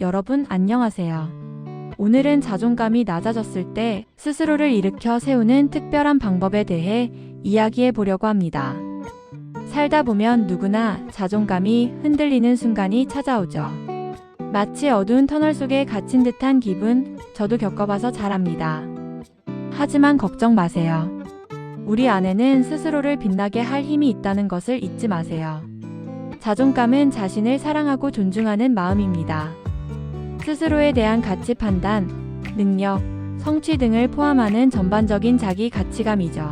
여러분 안녕하세요. 오늘은 자존감이 낮아졌을 때 스스로를 일으켜 세우는 특별한 방법에 대해 이야기해 보려고 합니다. 살다 보면 누구나 자존감이 흔들리는 순간이 찾아오죠. 마치 어두운 터널 속에 갇힌 듯한 기분, 저도 겪어봐서 잘 압니다. 하지만 걱정 마세요. 우리 안에는 스스로를 빛나게 할 힘이 있다는 것을 잊지 마세요. 자존감은 자신을 사랑하고 존중하는 마음입니다. 스스로에 대한 가치 판단, 능력, 성취 등을 포함하는 전반적인 자기 가치감이죠.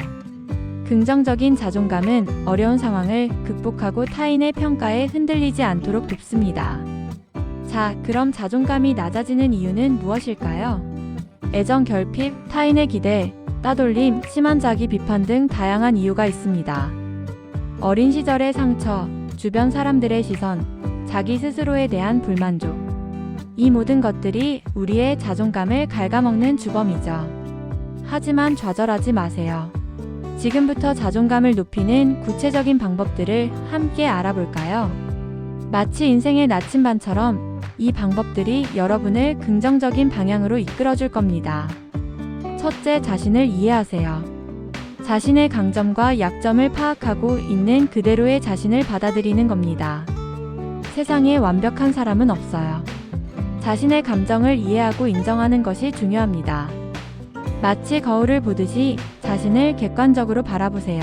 긍정적인 자존감은 어려운 상황을 극복하고 타인의 평가에 흔들리지 않도록 돕습니다. 자, 그럼 자존감이 낮아지는 이유는 무엇일까요? 애정 결핍, 타인의 기대, 따돌림, 심한 자기 비판 등 다양한 이유가 있습니다. 어린 시절의 상처, 주변 사람들의 시선, 자기 스스로에 대한 불만족. 이 모든 것들이 우리의 자존감을 갉아먹는 주범이죠. 하지만 좌절하지 마세요. 지금부터 자존감을 높이는 구체적인 방법들을 함께 알아볼까요? 마치 인생의 나침반처럼 이 방법들이 여러분을 긍정적인 방향으로 이끌어줄 겁니다. 첫째, 자신을 이해하세요. 자신의 강점과 약점을 파악하고 있는 그대로의 자신을 받아들이는 겁니다. 세상에 완벽한 사람은 없어요. 자신의 감정을 이해하고 인정하는 것이 중요합니다. 마치 거울을 보듯이 자신을 객관적으로 바라보세요.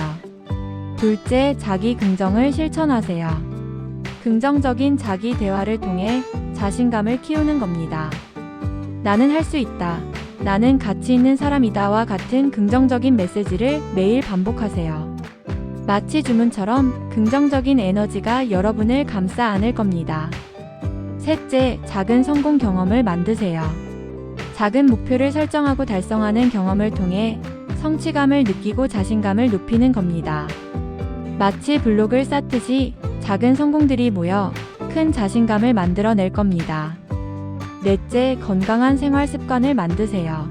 둘째, 자기 긍정을 실천하세요. 긍정적인 자기 대화를 통해 자신감을 키우는 겁니다. 나는 할 수 있다. 나는 가치 있는 사람이다와 같은 긍정적인 메시지를 매일 반복하세요. 마치 주문처럼 긍정적인 에너지가 여러분을 감싸 안을 겁니다. 셋째, 작은 성공 경험을 만드세요. 작은 목표를 설정하고 달성하는 경험을 통해 성취감을 느끼고 자신감을 높이는 겁니다. 마치 블록을 쌓듯이 작은 성공들이 모여 큰 자신감을 만들어낼 겁니다. 넷째, 건강한 생활 습관을 만드세요.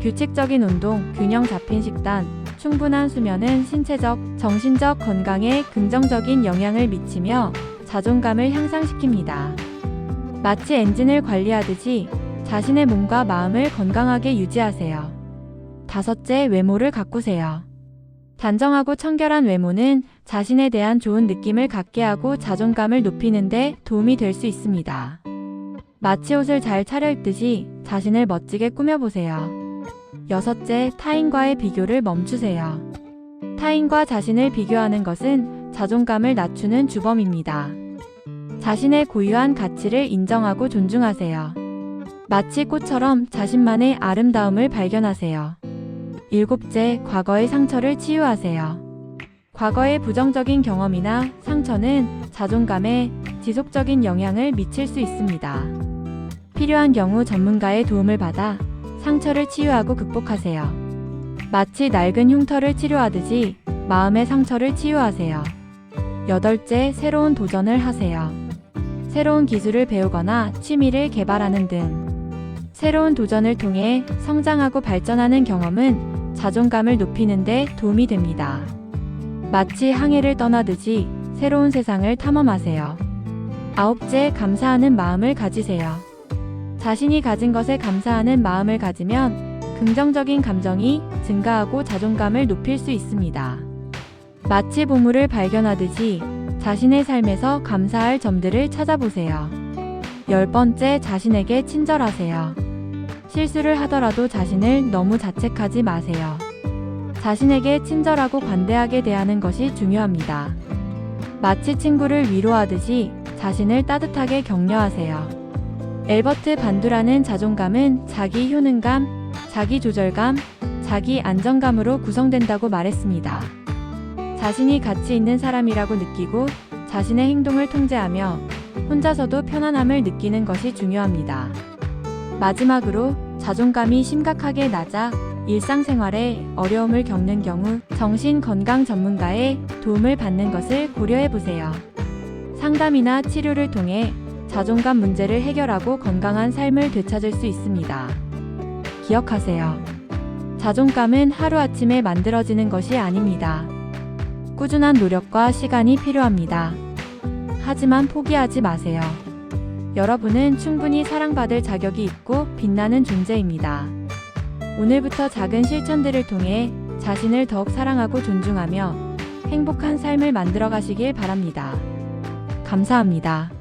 규칙적인 운동, 균형 잡힌 식단, 충분한 수면은 신체적, 정신적 건강에 긍정적인 영향을 미치며 자존감을 향상시킵니다. 마치 엔진을 관리하듯이 자신의 몸과 마음을 건강하게 유지하세요. 다섯째, 외모를 가꾸세요. 단정하고 청결한 외모는 자신에 대한 좋은 느낌을 갖게 하고 자존감을 높이는데 도움이 될 수 있습니다. 마치 옷을 잘 차려입듯이 자신을 멋지게 꾸며보세요. 여섯째, 타인과의 비교를 멈추세요. 타인과 자신을 비교하는 것은 자존감을 낮추는 주범입니다. 자신의 고유한 가치를 인정하고 존중하세요. 마치 꽃처럼 자신만의 아름다움을 발견하세요. 일곱째, 과거의 상처를 치유하세요. 과거의 부정적인 경험이나 상처는 자존감에 지속적인 영향을 미칠 수 있습니다. 필요한 경우 전문가의 도움을 받아 상처를 치유하고 극복하세요. 마치 낡은 흉터를 치료하듯이 마음의 상처를 치유하세요. 여덟째, 새로운 도전을 하세요. 새로운 기술을 배우거나 취미를 개발하는 등 새로운 도전을 통해 성장하고 발전하는 경험은 자존감을 높이는 데 도움이 됩니다. 마치 항해를 떠나듯이 새로운 세상을 탐험하세요. 아홉째, 감사하는 마음을 가지세요. 자신이 가진 것에 감사하는 마음을 가지면 긍정적인 감정이 증가하고 자존감을 높일 수 있습니다. 마치 보물을 발견하듯이 자신의 삶에서 감사할 점들을 찾아보세요. 열 번째, 자신에게 친절하세요. 실수를 하더라도 자신을 너무 자책하지 마세요. 자신에게 친절하고 관대하게 대하는 것이 중요합니다. 마치 친구를 위로하듯이 자신을 따뜻하게 격려하세요. 엘버트 반두라는 자존감은 자기 효능감, 자기 조절감, 자기 안정감으로 구성된다고 말했습니다. 자신이 가치 있는 사람이라고 느끼고 자신의 행동을 통제하며 혼자서도 편안함을 느끼는 것이 중요합니다. 마지막으로 자존감이 심각하게 낮아 일상생활에 어려움을 겪는 경우 정신건강 전문가의 도움을 받는 것을 고려해 보세요. 상담이나 치료를 통해 자존감 문제를 해결하고 건강한 삶을 되찾을 수 있습니다. 기억하세요. 자존감은 하루아침에 만들어지는 것이 아닙니다. 꾸준한 노력과 시간이 필요합니다. 하지만 포기하지 마세요. 여러분은 충분히 사랑받을 자격이 있고 빛나는 존재입니다. 오늘부터 작은 실천들을 통해 자신을 더욱 사랑하고 존중하며 행복한 삶을 만들어 가시길 바랍니다. 감사합니다.